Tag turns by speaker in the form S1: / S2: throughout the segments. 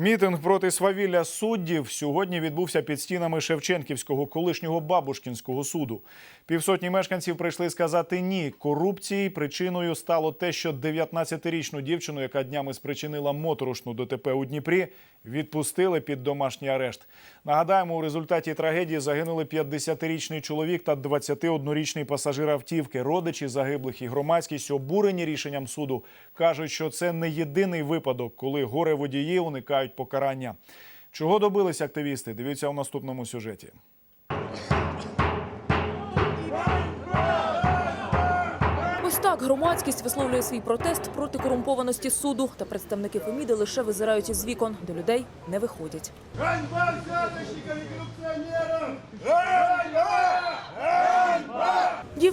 S1: Мітинг проти свавілля суддів сьогодні відбувся під стінами Шевченківського колишнього Бабушкінського суду. Півсотні мешканців прийшли сказати ні. Корупції причиною стало те, що 19-річну дівчину, яка днями спричинила моторошну ДТП у Дніпрі, відпустили під домашній арешт. Нагадаємо, у результаті трагедії загинули 50-річний чоловік та 21-річний пасажир автівки. Родичі загиблих і громадськість обурені рішенням суду кажуть, що це не єдиний випадок, коли горе водії уникають покарання. Чого добились активісти? Дивіться у наступному сюжеті.
S2: Ось так громадськість висловлює свій протест проти корумпованості суду. Та представники Феміди лише визирають із вікон, до людей не виходять.
S3: Ганьба взяточникам і коррупционерам! Ганьба!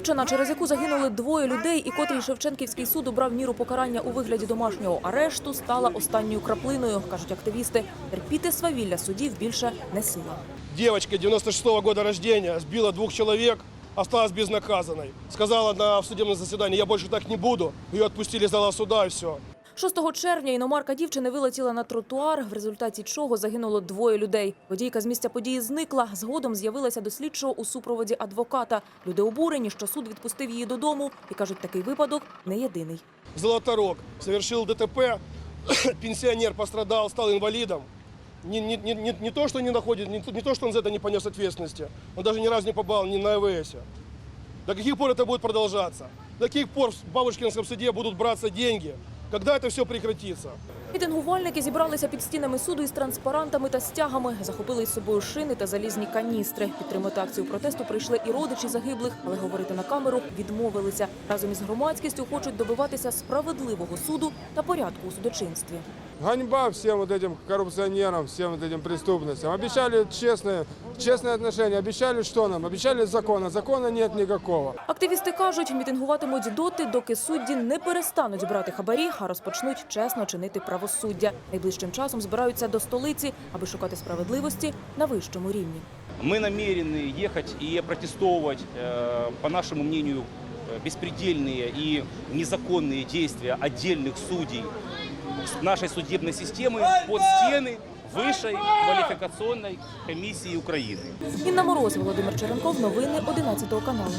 S2: Дівчина, через яку загинули двоє людей, і котрій Шевченківський суд обрав міру покарання у вигляді домашнього арешту, стала останньою краплиною, кажуть активісти. Терпіти свавілля судів більше не сила.
S3: Дівчинка 96 -го года рождения збила двох чоловік, осталась безнаказаною. Сказала на судебном заседании, я больше так не буду. Її відпустили з зала суда і все.
S2: 6 червня іномарка дівчини вилетіла на тротуар, в результаті чого загинуло двоє людей. Водійка з місця події зникла. Згодом з'явилася до слідчого у супроводі адвоката. Люди обурені, що суд відпустив її додому, і кажуть, такий випадок не єдиний.
S3: Золоторог совершил ДТП, пенсионер пострадал, стал инвалидом. Не, не, не, не, не то, что не находит, не, то- не то, что он за это не понес ответственности, он даже ни разу не побывал ни на ЭВС. До каких пор это будет продолжаться? До каких пор в Бабушкинском суде будут браться деньги? Когда это все прекратится?
S2: Мітингувальники зібралися під стінами суду із транспарантами та стягами, захопили із собою шини та залізні каністри. Підтримати акцію протесту прийшли і родичі загиблих, але говорити на камеру відмовилися. Разом із громадськістю хочуть добиватися справедливого суду та порядку у судочинстві.
S4: Ганьба всем вот этим коррупционерам, всем вот этим преступностям. Обещали честные, честные отношения, обещали что нам? Обещали закона. Закона нет никакого.
S2: Активісти кажуть, мітингуватимуть доти, доки судді не перестануть брати хабарі, а розпочнуть чесно чинити правосуддя. Найближчим часом збираються до столиці, аби шукати справедливості на вищому рівні.
S5: Мы намерены ехать и протестовать, э, по нашему мнению, э, беспредельные и незаконные действия отдельных судей с нашей судебной системы под стены Высшей квалификационной комиссии Украины.
S2: Інна Мороз, Володимир Черенков. Новини 11 каналу.